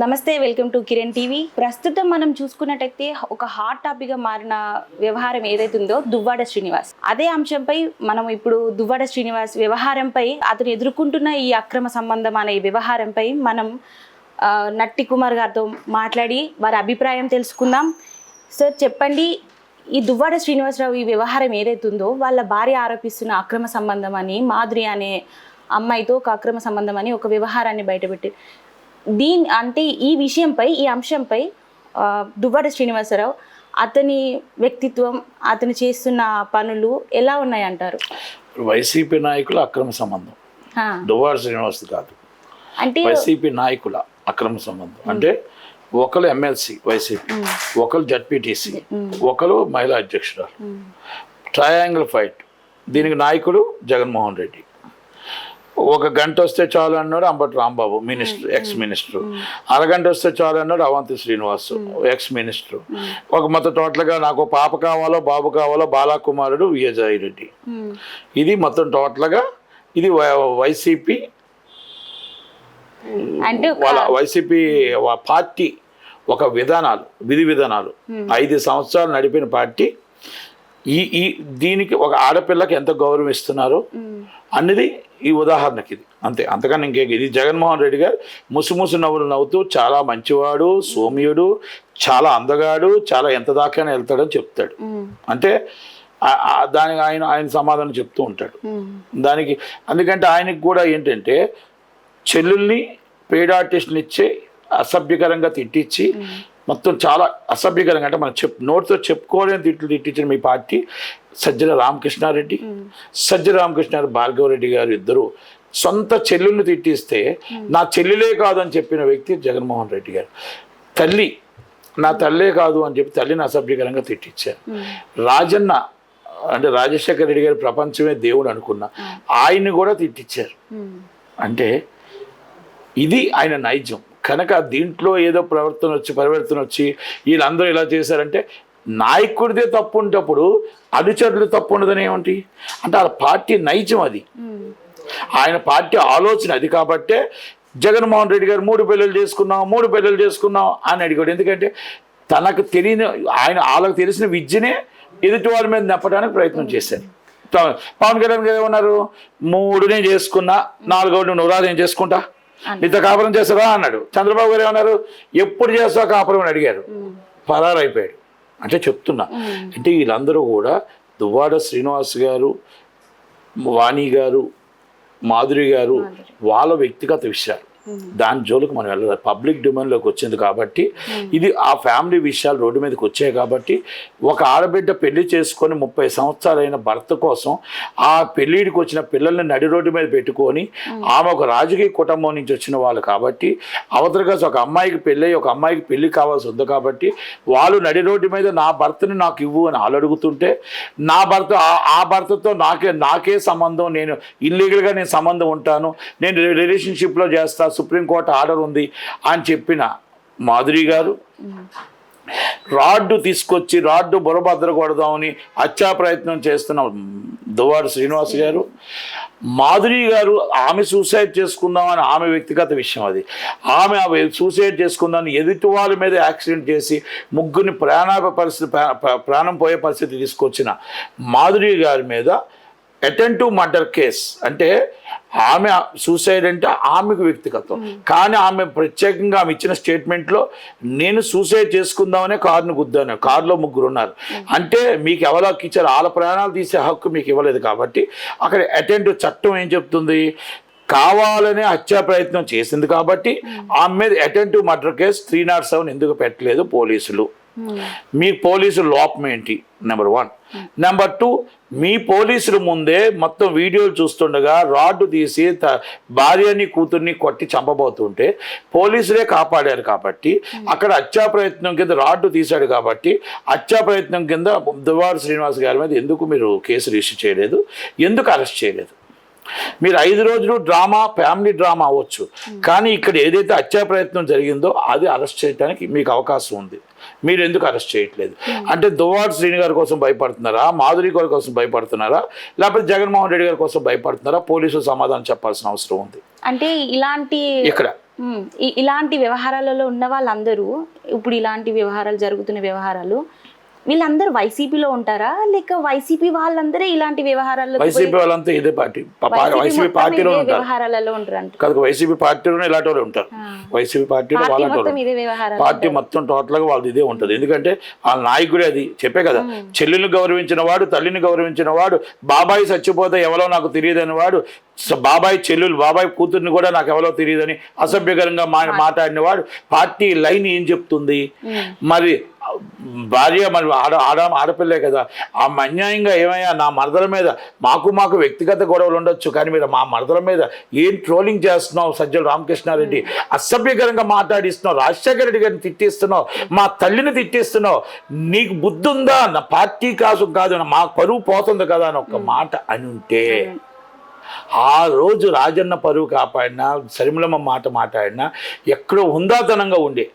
నమస్తే welcome to Kiran TV. ప్రస్తుతం మనం చూసుకున్నట్టయితే ఒక హాట్ టాపిక్గా మారిన వ్యవహారం ఏదైతే ఉందో దువ్వాడ శ్రీనివాస్. అదే అంశంపై మనం ఇప్పుడు దువ్వాడ శ్రీనివాస్ వ్యవహారంపై అతను ఎదుర్కొంటున్న ఈ అక్రమ సంబంధం అనే వ్యవహారంపై మనం నట్టి కుమార్ గారితో మాట్లాడి వారి అభిప్రాయం తెలుసుకుందాం. సార్ చెప్పండి ఈ దువ్వాడ శ్రీనివాసరావు ఈ వ్యవహారం ఏదైతే ఉందో వాళ్ళ భార్య ఆరోపిస్తున్న అక్రమ సంబంధం అని మాధురి అనే అమ్మాయితో ఒక అక్రమ సంబంధం అని ఒక వ్యవహారాన్ని బయటపెట్టి దీని అంటే ఈ విషయంపై ఈ అంశంపై దువ్వాడ శ్రీనివాసరావు అతని వ్యక్తిత్వం అతను చేస్తున్న పనులు ఎలా ఉన్నాయంటారు? వైసీపీ నాయకుల అక్రమ సంబంధం. దువ్వాడ శ్రీనివాస్ కాదు. అంటే వైసీపీ నాయకుల అక్రమ సంబంధం. అంటే ఒకరు ఎమ్మెల్సీ వైసీపీ ఒకరు జడ్పీటీసీ ఒకరు మహిళా అధ్యక్షురాలు. Triangle fight. దీనికి నాయకుడు జగన్మోహన్ రెడ్డి. ఒక గంట వస్తే చాలు అన్నాడు Ambati Rambabu minister ex minister అరగంట వస్తే చాలు అన్నాడు అవంతి శ్రీనివాస్ ఎక్స్ మినిస్టర్ ఒక మొత్తం టోటల్గా నాకు పాప కావాలో బాబు కావాలో బాలాకుమారుడు విజయ్ రెడ్డి. ఇది మొత్తం టోటల్గా ఇది వైసీపీ అంటే వాళ్ళ వైసీపీ పార్టీ ఒక విధానాలు విధి విధానాలు. ఐదు సంవత్సరాలు నడిపిన పార్టీ. ఈ ఈ దీనికి ఒక ఆడపిల్లకి ఎంత గౌరవం ఇస్తున్నారు? అన్నది ఈ ఉదాహరణకి ఇది. అంతే. అంతకన్నా ఇంకే ఇది జగన్మోహన్ రెడ్డి గారు ముసుముసు నవ్వులు నవ్వుతూ చాలా మంచివాడు సోమ్యుడు చాలా అందగాడు చాలా ఎంత దాకా వెళ్తాడని చెప్తాడు. అంటే దానికి ఆయన ఆయన సమాధానం చెప్తూ ఉంటాడు. దానికి అందుకంటే ఆయనకి కూడా ఏంటంటే చెల్లుల్ని పెయిడ్ ఆర్టిస్ట్ని ఇచ్చి అసభ్యకరంగా తిట్టించి మొత్తం చాలా అసభ్యకరంగా అంటే మనం చెప్ నోటితో చెప్పుకోలేని తిట్లు తిట్టించిన మీ పార్టీ. సజ్జల రామకృష్ణారెడ్డి సజ్జల రామకృష్ణారెడ్డి భార్గవ రెడ్డి గారు ఇద్దరు సొంత చెల్లుల్ని తిట్టిస్తే నా చెల్లెలే కాదు అని చెప్పిన వ్యక్తి జగన్మోహన్ రెడ్డి గారు. తల్లి నా తల్లే కాదు అని చెప్పి తల్లిని అసభ్యకరంగా తిట్టించారు. రాజన్న అంటే రాజశేఖర రెడ్డి గారి ప్రపంచమే దేవుడు అనుకున్న ఆయన్ని కూడా తిట్టించారు. అంటే ఇది ఆయన నైజం. కనుక దీంట్లో ఏదో ప్రవర్తన వచ్చి పరివర్తన వచ్చి వీళ్ళందరూ ఇలా చేశారంటే నాయకుడిదే తప్పు ఉంటప్పుడు అనుచరులు తప్పు ఉండదని ఏమిటి? అంటే ఆ పార్టీ నైజం అది. ఆయన పార్టీ ఆలోచన అది కాబట్టే జగన్మోహన్ రెడ్డి గారు మూడు పెళ్ళిళ్ళు చేసుకున్నాం మూడు పెళ్ళిళ్ళు చేసుకున్నాం అని అడిగాడు. ఎందుకంటే తనకు తెలియని ఆయన వాళ్ళకి తెలిసిన విద్యనే ఎదుటి వాళ్ళ మీద నెప్పడానికి ప్రయత్నం చేశారు పవన్ పవన్ కళ్యాణ్ గారు ఏమన్నారు? మూడు నేను చేసుకున్నా నాలుగోడు నువ్వు రాదు నేను చేసుకుంటా. నీతో కాపురం చేస్తావా అన్నాడు. చంద్రబాబు గారు ఏమన్నారు? ఎప్పుడు చేస్తావు కాపురం అని అడిగారు. పరారైపోయాడు. అంటే చెప్తున్నా అంటే వీళ్ళందరూ కూడా దువ్వాడ శ్రీనివాస్ గారు వాణి గారు మాధురి గారు వాళ్ళ వ్యక్తిగత విషయాలు. దాని జోలికి మనం వెళ్ళాలి పబ్లిక్ డిమాండ్లోకి వచ్చింది కాబట్టి ఇది ఆ ఫ్యామిలీ విషయాలు రోడ్డు మీదకి వచ్చాయి కాబట్టి ఒక ఆడబిడ్డ పెళ్ళి చేసుకొని ముప్పై సంవత్సరాలైన భర్త కోసం ఆ పెళ్ళిడికి వచ్చిన పిల్లల్ని నడి రోడ్డు మీద పెట్టుకొని ఆమె ఒక రాజకీయ కుటుంబం నుంచి వచ్చిన వాళ్ళు కాబట్టి అవతలగా ఒక అమ్మాయికి పెళ్ళి ఒక అమ్మాయికి పెళ్ళి కావాల్సి ఉంది కాబట్టి వాళ్ళు నడి రోడ్డు మీద నా భర్తని నాకు ఇవ్వు అని వాళ్ళు అడుగుతుంటే నా భర్త ఆ- భర్తతో నాకే నాకే సంబంధం నేను ఇల్లీగల్గా నేను సంబంధం ఉంటాను నేను రిలేషన్షిప్లో చేస్తా సుప్రీంకోర్టు ఆర్డర్ ఉంది అని చెప్పిన మాధురి గారు రాడ్డు తీసుకొచ్చి రాడ్డు బురభద్ర కొడదామని హత్యా ప్రయత్నం చేస్తున్న దువాడు శ్రీనివాస్ గారు మాధురి గారు ఆమె సూసైడ్ చేసుకుందామని ఆమె వ్యక్తిగత విషయం అది. ఆమె ఆమె సూసైడ్ చేసుకుందామని ఎదుటి వాళ్ళ మీద యాక్సిడెంట్ చేసి ముగ్గురిని ప్రాణాప పరిస్థితి ప్రాణం పోయే పరిస్థితి తీసుకొచ్చిన మాధురి గారి మీద అటెంటివ్ మర్డర్ కేస్ అంటే ఆమె సూసైడ్ అంటే ఆమెకు వ్యక్తిగతం. కానీ ఆమె ప్రత్యేకంగా ఆమె ఇచ్చిన స్టేట్మెంట్లో నేను సూసైడ్ చేసుకుందామనే కారును గుద్దాను కారులో ముగ్గురు ఉన్నారు. అంటే మీకు ఎవరో ఇచ్చారు? వాళ్ళ ప్రాణాలు తీసే హక్కు మీకు ఇవ్వలేదు కాబట్టి అక్కడ అటెంటివ్ చట్టం ఏం చెప్తుంది? కావాలనే హత్యా ప్రయత్నం చేసింది కాబట్టి ఆమె మీద attempted murder case three not seven ఎందుకు పెట్టలేదు పోలీసులు? మీ పోలీసులు లోపం ఏంటి? నెంబర్ వన్ నెంబర్ టూ మీ పోలీసుల ముందే మొత్తం వీడియోలు చూస్తుండగా రాడ్డు తీసి త- భార్యని కూతుర్ని కొట్టి చంపబోతుంటే పోలీసులే కాపాడారు కాబట్టి అక్కడ హత్యా ప్రయత్నం కింద రాడ్డు తీశాడు కాబట్టి హత్యా ప్రయత్నం కింద దువ్వాడు శ్రీనివాస్ గారి మీద ఎందుకు మీరు కేసు రిజిస్టర్ చేయలేదు? ఎందుకు అరెస్ట్ చేయలేదు? మీరు ఐదు రోజులు డ్రామా ఫ్యామిలీ డ్రామా అవ్వచ్చు. కానీ ఇక్కడ ఏదైతే హత్యా ప్రయత్నం జరిగిందో అది అరెస్ట్ చేయడానికి మీకు అవకాశం ఉంది. మీరు ఎందుకు అరెస్ట్ చేయట్లేదు? అంటే దువ్వాడు శ్రీని గారి కోసం భయపడుతున్నారా? మాధురి గారి కోసం భయపడుతున్నారా? లేకపోతే జగన్మోహన్ రెడ్డి గారి కోసం భయపడుతున్నారా? పోలీసులు సమాధానం చెప్పాల్సిన అవసరం ఉంది. అంటే ఇలాంటి ఇక్కడ. ఇలాంటి వ్యవహారాలలో ఉన్న వాళ్ళందరూ ఇప్పుడు ఇలాంటి వ్యవహారాలు జరుగుతున్న వ్యవహారాలు వీళ్ళందరూ వైసీపీలో ఉంటారా? లేక వైసీపీ వాళ్ళందరే ఇలాంటి వ్యవహారాల్లో వైసీపీ వాళ్ళంతా ఇదే పార్టీ. వైసీపీ పార్టీలో వ్యవహారాలలో ఉంటారు కాదు వైసీపీ పార్టీలోనే ఇలాంటి వాళ్ళు ఉంటారు. వైసీపీ పార్టీలో వాళ్ళు పార్టీ మొత్తం టోటల్గా వాళ్ళది ఇదే ఉంటుంది. ఎందుకంటే వాళ్ళ నాయకుడే అది చెప్పే కదా. చెల్లెల్ని గౌరవించిన వాడు తల్లిని గౌరవించిన వాడు బాబాయి చచ్చిపోతే ఎవరో నాకు తెలియదని వాడు బాబాయ్ చెల్లెలు బాబాయ్ కూతుర్ని కూడా నాకు ఎవరో తెలియదని అసభ్యకరంగా మా మాట్లాడిన వాడు పార్టీ లైన్ ఏం చెప్తుంది? మరి భార్య మరి ఆడ ఆడ ఆడపిల్లే కదా. ఆ అన్యాయంగా ఏమయ్యా? నా మరదల మీద మాకు మాకు వ్యక్తిగత గొడవలు ఉండొచ్చు కానీ మీరు మా మరదల మీద ఏం ట్రోలింగ్ చేస్తున్నావు సజ్జల రామకృష్ణారెడ్డి? అసభ్యకరంగా మాట్లాడిస్తున్నావు రాజశేఖర రెడ్డి గారిని తిట్టిస్తున్నావు మా తల్లిని తిట్టిస్తున్నావు. నీకు బుద్ధి ఉందా నా పార్టీ కాసు కాదు మా పరువు పోతుంది కదా అని ఒక మాట అని ఉంటే ఆ రోజు రాజన్న పరువు కాపాడినా శర్మిలమ్మ మాట మాట్లాడినా ఎక్కడో హుందాతనంగా ఉండే.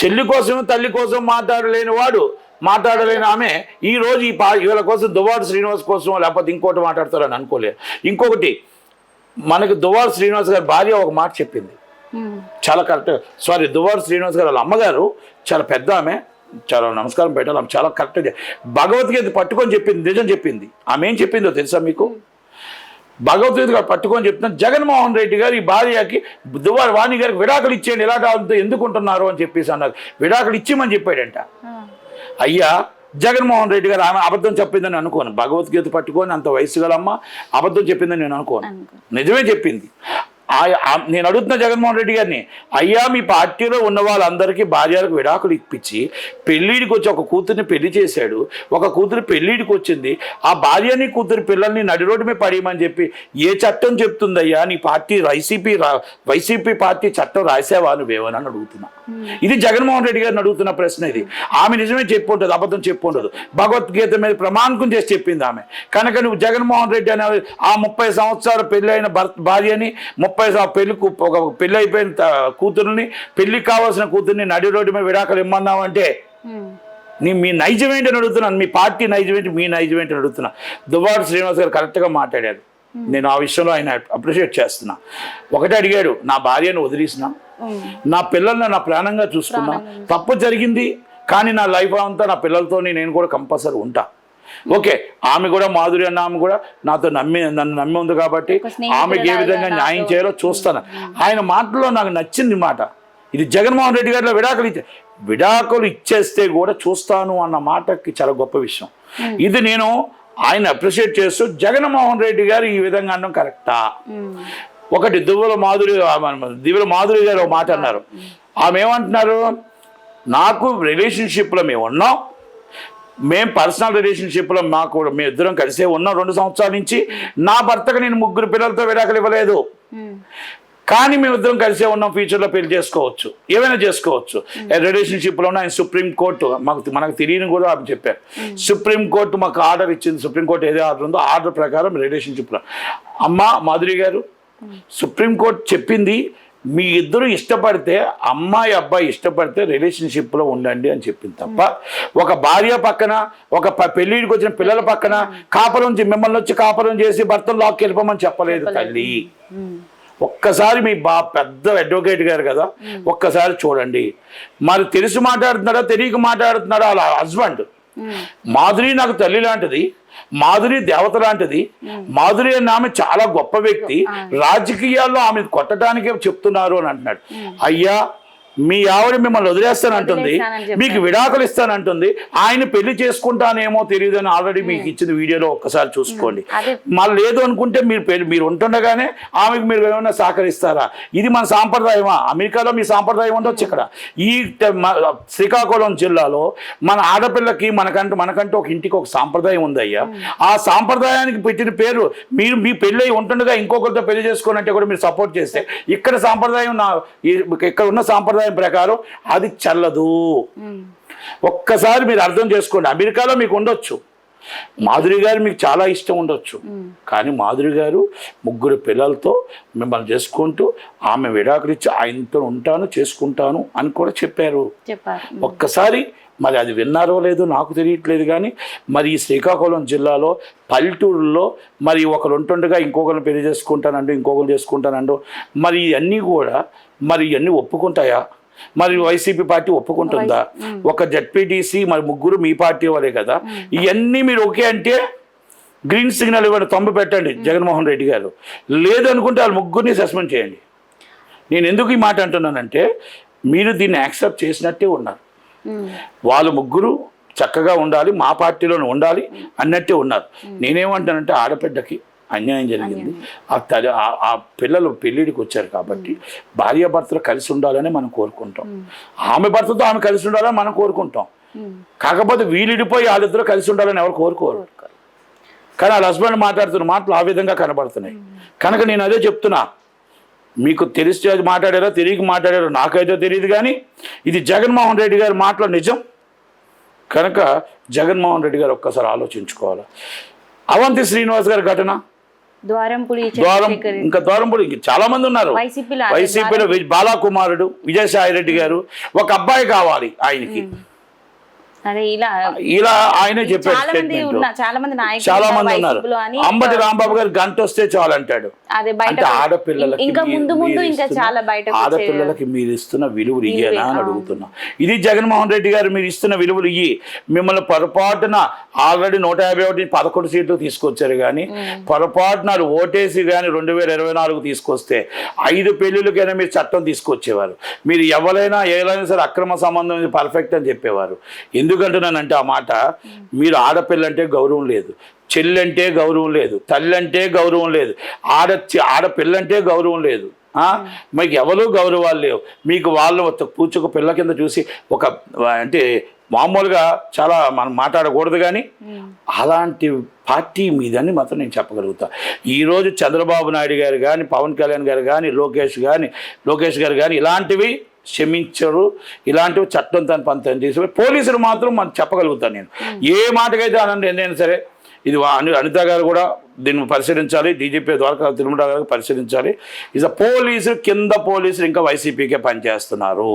చెల్లి కోసం తల్లి కోసం మాట్లాడలేని వాడు మాట్లాడలేని ఆమె ఈ రోజు ఈ పా వీళ్ళ కోసం దువ్వాడు శ్రీనివాస్ కోసం లేకపోతే ఇంకోటి మాట్లాడతారని అనుకోలేదు. ఇంకొకటి మనకు దువ్వాడు శ్రీనివాస్ గారి భార్య ఒక మాట చెప్పింది. చాలా కరెక్ట్ సారీ దువ్వాడు శ్రీనివాస్ గారు వాళ్ళ అమ్మగారు చాలా పెద్ద ఆమె చాలా నమస్కారం పెట్టాలి ఆమె చాలా కరెక్ట్ భగవద్గీత పట్టుకొని చెప్పింది నిజం చెప్పింది. ఆమె ఏం చెప్పిందో తెలుసా మీకు? భగవద్గీత గారు పట్టుకొని చెప్తున్నా జగన్మోహన్ రెడ్డి గారు ఈ భార్యకి దువ్వాడు వాణి గారికి విడాకులు ఇచ్చేయండి ఎలా కాదు ఎందుకుంటున్నారు అని చెప్పేసి అన్నారు. విడాకులు ఇచ్చేయమని చెప్పాడంట. అయ్యా జగన్మోహన్ రెడ్డి గారు ఆమె అబద్ధం చెప్పిందని అనుకోను భగవద్గీత పట్టుకొని అంత వయసు గల అమ్మ అబద్ధం చెప్పిందని నేను అనుకోను. అనుకో. నిజమే చెప్పింది. నేను అడుగుతున్న జగన్మోహన్ రెడ్డి గారిని అయ్యా మీ పార్టీలో ఉన్న వాళ్ళందరికీ భార్యలకు విడాకులు ఇప్పించి పెళ్ళిడికి వచ్చి ఒక కూతుర్ని పెళ్ళి చేశాడు ఒక కూతురు పెళ్ళిడికి వచ్చింది ఆ భార్యని కూతురు పిల్లల్ని నడి రోడ్డు మీద పడేయమని చెప్పి ఏ చట్టం చెప్తుందయ్యా? నీ పార్టీ వైసీపీ వైసీపీ పార్టీ చట్టం రాసావా నువ్వేమని అని అడుగుతున్నా. ఇది జగన్మోహన్ రెడ్డి గారిని అడుగుతున్న ప్రశ్న ఇది. ఆమె నిజమే చెప్పు ఉంటుంది అబద్ధం చెప్పు ఉండదు. భగవద్గీత మీద ప్రమాణకం చేసి చెప్పింది ఆమె. కనుక నువ్వు జగన్మోహన్ రెడ్డి అనే ఆ ముప్పై సంవత్సరాల పెళ్ళైన భర్త భార్యని ముప్పై పెళ్ళి ఒక పెళ్ళి అయిపోయిన కూతురుని పెళ్ళికి కావాల్సిన కూతుర్ని నడి రోడ్డు మీద విడాకులు ఇమ్మన్నావంటే మ్మ్. నీ మీ నైజం ఏంటని అడుగుతున్నాను మీ పార్టీ నైజం ఏంటి మీ నైజం ఏంటని అడుగుతున్నా. దువ్వాడు శ్రీనివాస్ గారు కరెక్ట్గా మాట్లాడారు. నేను ఆ విషయంలో ఆయన అప్రిషియేట్ చేస్తున్నా. ఒకటే అడిగాడు నా భార్యను వదిలేసిన. నా పిల్లల్ని నా ప్రాణంగా చూసుకున్నా తప్పు జరిగింది కానీ నా లైఫ్ అంతా నా పిల్లలతో నేను కూడా కంపల్సరీ ఉంటా. ఓకే ఆమె కూడా మాధురి అన్న ఆమె కూడా నాతో నమ్మి నన్ను నమ్మి ఉంది కాబట్టి ఆమెకి ఏ విధంగా న్యాయం చేయాలో చూస్తాను. ఆయన మాటలో నాకు నచ్చింది మాట. ఇది జగన్మోహన్ రెడ్డి గారిలో విడాకులు ఇచ్చే విడాకులు ఇచ్చేస్తే కూడా చూస్తాను అన్న మాటకి చాలా గొప్ప విషయం. ఇది నేను ఆయన అప్రిషియేట్ చేస్తూ జగన్మోహన్ రెడ్డి గారు ఈ విధంగా అనడం కరెక్టా. ఒకటి దువ్వల మాధురి దివ్యల మాధురి గారు మాట అన్నారు. ఆమె ఏమంటున్నారు? నాకు రిలేషన్షిప్లో మేము ఉన్నాం. మేము పర్సనల్ రిలేషన్షిప్లో మాకు మేము ఇద్దరం కలిసే ఉన్నాం రెండు సంవత్సరాల నుంచి. నా భర్తకు నేను ముగ్గురు పిల్లలతో విడాకులు ఇవ్వలేదు. కానీ మేము ఇద్దరం కలిసే ఉన్నాం ఫ్యూచర్లో పెళ్ళి చేసుకోవచ్చు ఏమైనా చేసుకోవచ్చు. రిలేషన్షిప్లో ఆయన సుప్రీం కోర్టు మాకు మనకు తెలియని కూడా ఆమె చెప్పారు. సుప్రీం కోర్టు మాకు ఆర్డర్ ఇచ్చింది సుప్రీం కోర్టు ఏదో ఆర్డర్ ఉందో ఆర్డర్ ప్రకారం రిలేషన్షిప్లో. అమ్మ మాధురి గారు సుప్రీం కోర్టు చెప్పింది మీ ఇద్దరు ఇష్టపడితే అమ్మాయి అబ్బాయి ఇష్టపడితే రిలేషన్షిప్లో ఉండండి అని చెప్పింది తప్ప ఒక భార్య పక్కన ఒక పెళ్ళిడికి వచ్చిన పిల్లల పక్కన కాపురం చే- మిమ్మల్ని వచ్చి కాపురం చేసి భర్తను లాక్కి వెళ్ళిపోమని చెప్పలేదు తల్లి. ఒక్కసారి మీ బా పెద్ద అడ్వకేట్ గారు కదా ఒక్కసారి చూడండి మరి తెలిసి మాట్లాడుతున్నాడా తెలియక మాట్లాడుతున్నాడా అలా హస్బెండ్. మాధురి నాకు తల్లి లాంటిది మాధురి దేవత లాంటిది. మాధురి అన్న ఆమె చాలా గొప్ప వ్యక్తి. రాజకీయాల్లో ఆమె కొట్టడానికే చెప్తున్నారు అని అంటున్నాడు. అయ్యా మీ ఆవిడ మిమ్మల్ని వదిలేస్తానంటుంది. మీకు విడాకులు ఇస్తానంటుంది. ఆయన పెళ్ళి చేసుకుంటానేమో తెలియదు అని ఆల్రెడీ మీకు ఇచ్చిన వీడియోలో ఒక్కసారి చూసుకోండి. మళ్ళీ లేదు అనుకుంటే మీరు మీరు ఉంటుండగానే ఆమెకు మీరు ఏమైనా సహకరిస్తారా? ఇది మన సాంప్రదాయమా? అమెరికాలో మీ సాంప్రదాయం ఉండొచ్చు ఇక్కడ. ఈ శ్రీకాకుళం జిల్లాలో మన ఆడపిల్లకి మనకంటూ మనకంటూ ఒక ఇంటికి ఒక సాంప్రదాయం ఉంది అయ్యా ఆ సాంప్రదాయానికి పెట్టిన పేరు మీరు మీ పెళ్ళి ఉంటుండగా ఇంకొకరితో పెళ్ళి చేసుకోనంటే కూడా మీరు సపోర్ట్ చేస్తే ఇక్కడ సాంప్రదాయం నా ఇక్కడ ఉన్న సాంప్రదాయం ప్రకారం అది చల్లదు. ఒక్కసారి మీరు అర్థం చేసుకోండి. అమెరికాలో మీకు ఉండొచ్చు. మాధురి గారు మీకు చాలా ఇష్టం ఉండొచ్చు. కానీ మాధురి గారు ముగ్గురు పిల్లలతో మిమ్మల్ని చేసుకుంటూ ఆమె విడాకులు ఇచ్చి ఆయనతో ఉంటాను చేసుకుంటాను అని కూడా చెప్పారు. ఒక్కసారి మరి అది విన్నారో లేదో నాకు తెలియట్లేదు కానీ మరి ఈ శ్రీకాకుళం జిల్లాలో పల్లెటూరులో మరి ఒకరు ఉంటుండగా ఇంకొకరిని పెళ్ళి చేసుకుంటానండు ఇంకొకరు చేసుకుంటానండు. మరి ఇవన్నీ కూడా మరి ఇవన్నీ ఒప్పుకుంటాయా? మరి వైసీపీ పార్టీ ఒప్పుకుంటుందా? ఒక జడ్పీటీసీ మరి ముగ్గురు మీ పార్టీ వాళ్ళే కదా? ఇవన్నీ మీరు ఓకే అంటే గ్రీన్ సిగ్నల్ ఇవ్వండి తొంభ పెట్టండి జగన్మోహన్ రెడ్డి గారు. లేదనుకుంటే వాళ్ళు ముగ్గురిని సస్పెండ్ చేయండి. నేను ఎందుకు ఈ మాట అంటున్నానంటే మీరు దీన్ని యాక్సెప్ట్ చేసినట్టే ఉన్నారు. వాళ్ళు ముగ్గురు చక్కగా ఉండాలి మా పార్టీలోనే ఉండాలి అన్నట్టే ఉన్నారు. నేనేమంటానంటే ఆడబిడ్డకి అన్యాయం జరిగింది. ఆ తల్లి ఆ- పిల్లలు పెళ్ళిడికి వచ్చారు కాబట్టి భార్యాభర్తలు కలిసి ఉండాలని మనం కోరుకుంటాం. ఆమె భర్తతో ఆమె కలిసి ఉండాలని మనం కోరుకుంటాం. కాకపోతే వీళ్ళిడిపోయి వాళ్ళిద్దరూ కలిసి ఉండాలని ఎవరు కోరుకోరు. కానీ వాళ్ళ హస్బెండ్ మాట్లాడుతున్న మాటలు ఆ విధంగా కనబడుతున్నాయి. కనుక నేను అదే చెప్తున్నా. మీకు తెలిసి అది మాట్లాడారో తిరిగి మాట్లాడారో నాకైతే తెలియదు కానీ ఇది జగన్మోహన్ రెడ్డి గారి మాటలు నిజం. కనుక జగన్మోహన్ రెడ్డి గారు ఒక్కసారి ఆలోచించుకోవాలి? అవంతి శ్రీనివాస్ గారి ఘటన. ద్వారం ఇంకా ద్వారంపూడి చాలా మంది ఉన్నారు. వైసీపీలో బాలాకుమారుడు విజయసాయి రెడ్డి గారు. ఒక అబ్బాయి కావాలి ఆయనకి. ఇలా ఆయనే చాలా మంది ఉన్నారు. అంబటి రాంబాబు గారు గంట వస్తే చాలు అంటాడు. బయట అంటే ఆడపిల్లలకి ఇంకా ముందు ముందు ఇంకా చాలా వచ్చే- ఆడపిల్లలకి మీరు ఇస్తున్న విలువలు ఇయ్యేనా అని. అడుగుతున్నా. ఇది జగన్మోహన్ రెడ్డి గారు మీరు ఇస్తున్న విలువలు ఇయ్యి. మిమ్మల్ని పొరపాటున ఆల్రెడీ నూట యాభై ఒకటి పదకొండు సీట్లు తీసుకొచ్చారు కానీ పొరపాటున ఓటేసి కానీ రెండు వేల ఇరవై నాలుగు తీసుకొస్తే ఐదు పెళ్ళిళ్ళకైనా మీరు చట్టం తీసుకొచ్చేవారు. మీరు ఎవరైనా ఏదైనా సరే అక్రమ సంబంధం పర్ఫెక్ట్ అని చెప్పేవారు. ఎందుకంటున్నానంటే ఆ మాట మీరు ఆడపిల్లంటే గౌరవం లేదు చెల్లంటే గౌరవం లేదు తల్లి అంటే గౌరవం లేదు ఆడ ఆడపిల్లంటే గౌరవం లేదు. మీకు ఎవరు గౌరవాలు లేవు. మీకు వాళ్ళు ఒక పిల్ల కింద చూసి ఒక అంటే మామూలుగా చాలా మనం మాట్లాడకూడదు కానీ అలాంటి పార్టీ మీదని మాత్రం నేను చెప్పగలుగుతా. ఈరోజు చంద్రబాబు నాయుడు గారు కానీ పవన్ కళ్యాణ్ గారు కానీ లోకేష్ కానీ లోకేష్ గారు కానీ ఇలాంటివి క్షమించరు. ఇలాంటివి చట్టం తన పంతం చేసి పోలీసులు మాత్రం మనం చెప్పగలుగుతాను నేను. ఏ మాటకైతే అనండి ఏదైనా సరే ఇది అను అనిత గారు కూడా దీన్ని పరిశీలించాలి. డీజీపీ ద్వారకా తిరుమల గారు పరిశీలించాలి. ఇస్ పోలీసులు కింద పోలీసులు ఇంకా వైసీపీకే పనిచేస్తున్నారు.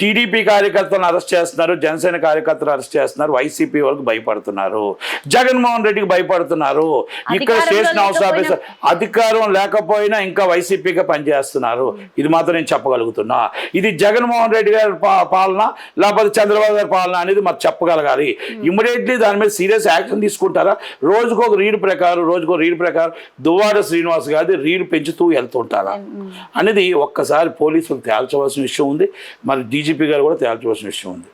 టీడీపీ కార్యకర్తలను అరెస్ట్ చేస్తున్నారు. జనసేన కార్యకర్తలు అరెస్ట్ చేస్తున్నారు. వైసీపీ వాళ్ళకి భయపడుతున్నారు. జగన్మోహన్ రెడ్డికి భయపడుతున్నారు. ఇక్కడ స్టేషన్ హౌస్ ఆఫీసర్ అధికారం లేకపోయినా ఇంకా వైసీపీగా పనిచేస్తున్నారు. ఇది మాత్రం నేను చెప్పగలుగుతున్నా. ఇది జగన్మోహన్ రెడ్డి గారి పాలన లేకపోతే చంద్రబాబు గారి పాలన అనేది మాకు చెప్పగలగాలి. ఇమ్మీడియట్లీ దాని మీద సీరియస్ యాక్షన్ తీసుకుంటారా? రోజుకు ఒక రీడ్ ప్రకారం రోజుకో రీడ్ ప్రకారం దువ్వాడ శ్రీనివాస్ గారి రీడ్ పెంచుతూ వెళ్తుంటారా? అనేది ఒక్కసారి పోలీసులు తేల్చవలసిన విషయం ఉంది. మరి డీజీపీ గారు కూడా తేల్చవలసిన విషయం ఉంది.